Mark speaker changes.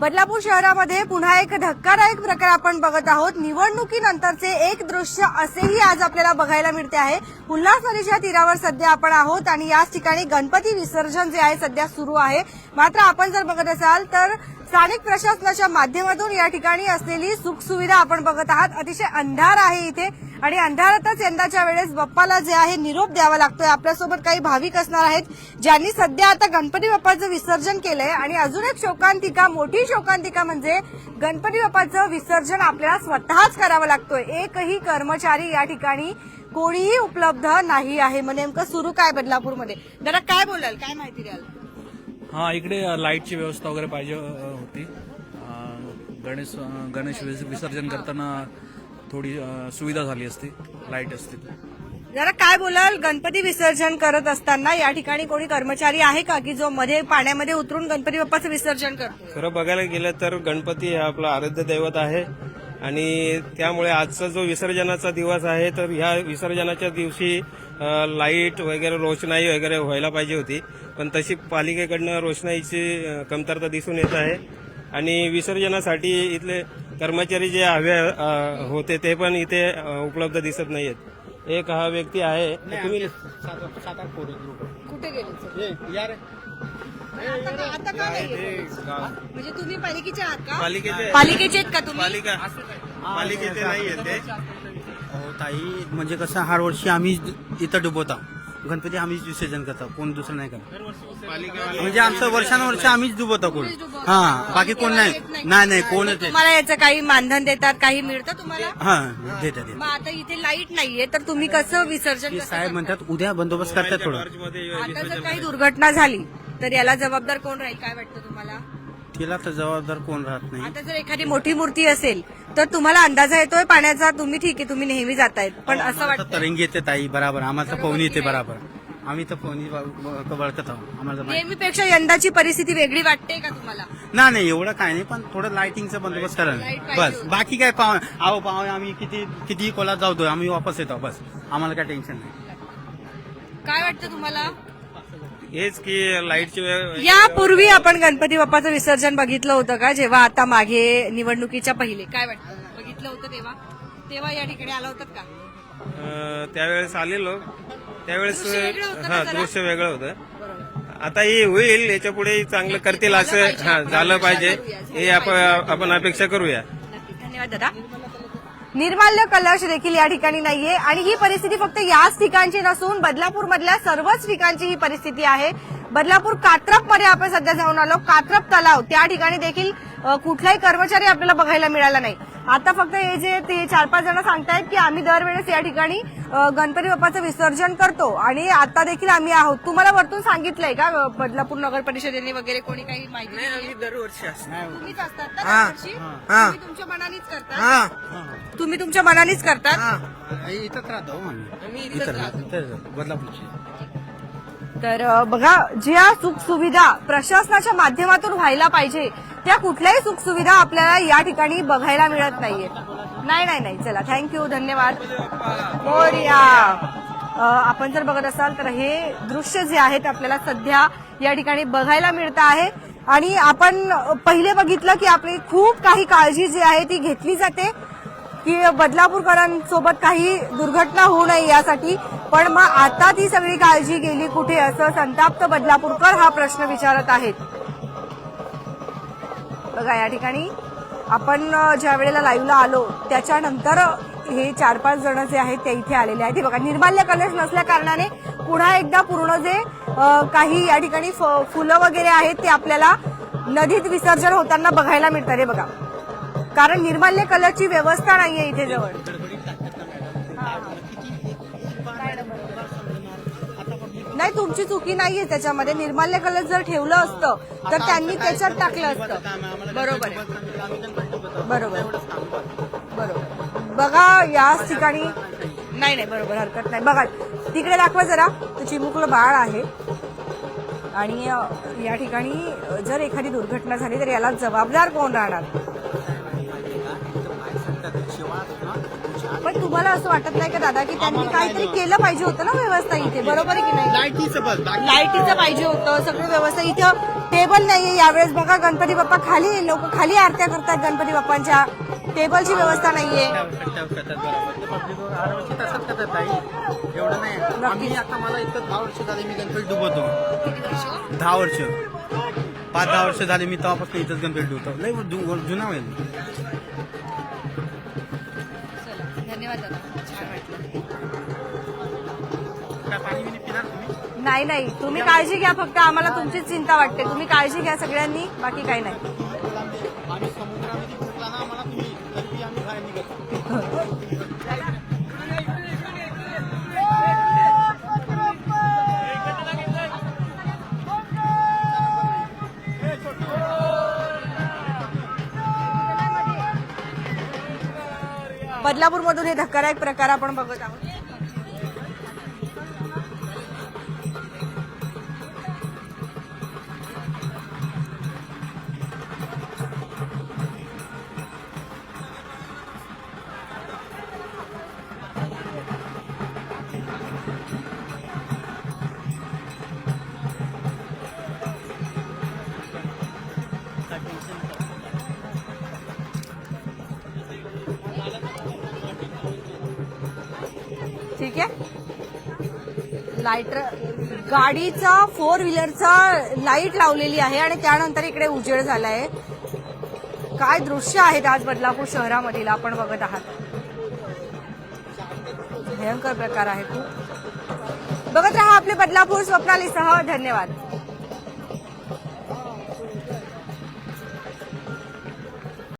Speaker 1: बदलापूर शहरामध्ये पुन्हा एक धक्कादायक प्रकार आपण बघत आहोत. निवडणुकीनंतरचे एक दृश्य असेही आज आपल्याला बघायला मिळते आहे. उल्हास नदीच्या तीरावर सध्या आपण आहोत आणि याच ठिकाणी गणपती विसर्जन जे आहे सध्या सुरू आहे. मात्र आपण जर बघत असाल तर स्थानिक प्रशासनाच्या माध्यमातून या ठिकाणी असलेली सुखसुविधा आपण बघत आहात. अतिशय अंधार आहे इथे. आणि अंधारातच यंदाच्या वेळेस बाप्पाला जे आहे निरोप द्यावा लागतोय. आपल्यासोबत काही भाविक असणार आहेत ज्यांनी सध्या आता गणपती बाप्पाचं विसर्जन केलंय. आणि अजून एक शोकांतिका मोठी शोकांतिका म्हणजे गणपती बाप्पाचं विसर्जन आपल्याला स्वतःच करावं लागतोय. एकही कर्मचारी या ठिकाणी कोणीही उपलब्ध नाही आहे. मग नेमकं सुरू काय बदलापूरमध्ये? जरा काय बोलाल? काय माहिती द्याल?
Speaker 2: हा इकडे लाईटची व्यवस्था वगैरे पाहिजे होती. गणेश गणेश विसर्जन करताना थोडी सुविधा झाली असती लाइट असती.
Speaker 1: जरा काय बोलाल? गणपती विसर्जन करत असताना या ठिकाणी कोणी कर्मचारी आहे का? की जो मध्ये पाण्यामध्ये उतरून गणपती बाप्पाचं विसर्जन करतो
Speaker 3: खरं बघायला गेलं तर गणपती हे आपलं आराध्य दैवत आहे. आणि त्यामुळे आजचा जो विसर्जनाचा दिवस आहे तर ह्या विसर्जनाच्या दिवशी लाइट वगैरे रोषणाई वगैरे व्हायला पाहिजे होती. पण तशी पालिकेकडनं रोषणाईची कमतरता दिसून येत आहे. आणि विसर्जनासाठी इथले कर्मचारी जे हवे होते ते पण इथे उपलब्ध दिसत नाहीयेत. एक हा व्यक्ती आहे. तुम्ही
Speaker 1: कुठे? म्हणजे तुम्ही पालिकेचे आहात का?
Speaker 3: पालिकेचे.
Speaker 1: पालिकेचे आहेत का तुम्ही?
Speaker 3: पालिका. पालिकेचे नाही.
Speaker 4: हो ताई म्हणजे कसं हर वर्षी आम्ही इथं डुबवतो. गणपती आम्हीच विसर्जन करतो कोण दुसरं नाही करत. म्हणजे आमचं वर्षानुवर्ष आम्हीच डुबवतो कोण. हा बाकी कोण नाही. नाही नाही कोण
Speaker 1: तुम्हाला याचं काही मानधन देतात काही मिळतं तुम्हाला?
Speaker 4: हा देतात देतात.
Speaker 1: मग आता इथे लाइट नाहीये तर तुम्ही कसं विसर्जन
Speaker 4: ते
Speaker 1: कसं
Speaker 4: साहेब
Speaker 1: करता?
Speaker 4: म्हणतात उद्या बंदोबस्त करतात थोडं.
Speaker 1: आता जर काही दुर्घटना झाली तर याला जबाबदार कोण राहील काय वाटतं तुम्हाला?
Speaker 4: तिला तर जबाबदार कोण राहत नाही.
Speaker 1: आता जर एखादी मोठी मूर्ती असेल तर तुम्हाला अंदाजा येतोय पाण्याचा? तुम्ही ठीक आहे तुम्ही नेहमी जातायत. पण असं वाटतं
Speaker 4: तरंगी येते ताई बराबर. आम्हाला पवनी येते बराबर. आम्ही तर पवनी बळकत आहोत. आम्हाला माहिती-
Speaker 1: नेहमीपेक्षा यंदाची परिस्थिती वेगळी वाटते का तुम्हाला?
Speaker 4: नाही नाही एवढं काय नाही पण थोडं लाइटिंगचा बंदोबस्त करा बस. बाकी काय पाहू आहो पाहू आम्ही किती किती कोलात जाऊ आम्ही वापस येतो बस. आम्हाला काय टेन्शन नाही.
Speaker 1: काय वाटतं तुम्हाला?
Speaker 3: हेच की लाईटची
Speaker 1: यापूर्वी आपण गणपती बाप्पाचं विसर्जन बघितलं होतं का? जेव्हा आता मागे निवडणुकीच्या पहिले काय वाटतं? बघितलं होतं तेव्हा? तेव्हा या ठिकाणी आला होतात का?
Speaker 3: त्यावेळेस आलेलो. त्यावेळेस
Speaker 1: दृश्य वेगळं होतं ना
Speaker 3: हा
Speaker 1: जरा?
Speaker 3: दृश्य वेगळं होतं. आता हे होईल याच्यापुढे चांगलं करतील असं हा झालं पाहिजे. हे आपण आपण अपेक्षा करूया.
Speaker 1: नक्की. धन्यवाद दादा. निर्माल्य कलश देखील या ठिकाणी नाहीये. आणि ही परिस्थिती फक्त याच ठिकाणची नसून बदलापूर मधल्या सर्वच ठिकाणची ही परिस्थिती आहे. बदलापूर कात्रपमध्ये आपण सध्या जाऊन आलो. कात्रप तलाव त्या ठिकाणी देखील कुठलाही कर्मचारी आपल्याला बघायला मिळाला नाही. आता फक्त हे जे ते चार पाच जण सांगतायत की आम्ही दरवेळेस या ठिकाणी गणपती बाप्पाचं विसर्जन करतो. आणि आता देखील आम्ही आहोत. तुम्हाला वरतून सांगितलंय का बदलापूर नगर परिषदेने वगैरे कोणी काही माहिती?
Speaker 3: दरवर्षी
Speaker 1: तुम्हीच असतात ना दरवर्षी? तुम्ही तुमच्या मनानेच करता
Speaker 4: हा.
Speaker 1: तुम्ही तुमच्या मनानेच करतात?
Speaker 4: हा. इथंच राहतो आम्ही बदलापूरची.
Speaker 1: तर अ, बघा ज्या सुखसुविधा प्रशासनाच्या माध्यमातून व्हायला पाहिजे त्या कुठल्याही सुखसुविधा आपल्याला या ठिकाणी बघायला मिळत नाहीये. नाही नाही नाही. चला थँक्यू धन्यवाद. मोरया आपण जर बघत असाल तर हे दृश्य जे आहे ते आपल्याला सध्या या ठिकाणी बघायला मिळतं आहे. आणि आपण पहिले बघितलं की आपली खूप काही काळजी जी आहे ती घेतली जाते. की बदलापूरकरांसोबत काही दुर्घटना होऊ नये यासाठी. पण मग आता ती सगळी काळजी गेली कुठे असं संताप्त बदलापूरकर हा प्रश्न विचारत आहेत. बघा या ठिकाणी आपण ज्या वेळेला लाईव्हला आलो त्याच्यानंतर हे चार पाच जण जे आहेत ते इथे आलेले आहेत. हे बघा निर्माल्य कलर्स नसल्या कारणाने पुन्हा एकदा पूर्ण जे काही या ठिकाणी फ- फुलं वगैरे आहेत ते आपल्याला नदीत विसर्जन होताना बघायला मिळतात. हे बघा. कारण निर्माल्य कलरची व्यवस्था नाहीये इथे जवळ. नाही तुमची चुकी नाहीये त्याच्यामध्ये. निर्माल्य कलर जर ठेवलं असतं तर त्यांनी त्याच्यात टाकलं असतं. बरोबर बरोबर बरोबर बघा याच ठिकाणी नाही नाही बरोबर हरकत नाही. बघा तिकडे दाखवा जरा. तर चिमुकलं बाळ आहे. आणि या ठिकाणी जर एखादी दुर्घटना झाली तर याला जबाबदार कोण राहणार? पण तुम्हाला असं वाटत नाही का दादा की त्यांनी काहीतरी केलं पाहिजे होतं ना व्यवस्था इथे? बरोबर आहे की नाही?
Speaker 4: लाईटीचं बस बाकी
Speaker 1: लाईटीचं पाहिजे होतं. सगळी व्यवस्था इथं टेबल नाहीये. यावेळेस बघा गणपती बाप्पा खाली लोक खाली आरत्या करतात गणपती बाप्पांच्या. टेबलची व्यवस्था नाहीये.
Speaker 4: बरोबर तसंच करतात ताई एवढं नाही आम्ही आता मला इतकं दहा वर्ष. झाले मी गणपती डुबवतो दहा वर्ष पाच दहा वर्ष झाले मी तेव्हापासून इथंच गणपती डुबतो लय जु- जुना होईल.
Speaker 5: धन्यवाद दादा छान वाटलं
Speaker 1: नाही नाही. तुम्ही काळजी घ्या फक्त. आम्हाला तुमचीच चिंता वाटते. तुम्ही काळजी घ्या सगळ्यांनी. बाकी काही नाही. बदलापूरमधून हे धक्कादायक प्रकार आपण बघत आहोत. ठीक आहे? लायटर गाडीचा फोर व्हीलरचा लाइट लावलेली आहे आणि त्यानंतर इकडे उजेड झाला आहे काय दृश्य आहेत आज बदलापूर शहरामधील आपण बघत आहात. भयंकर प्रकार आहे खूप बघत राहा आपले बदलापूर स्वप्नालीसह धन्यवाद.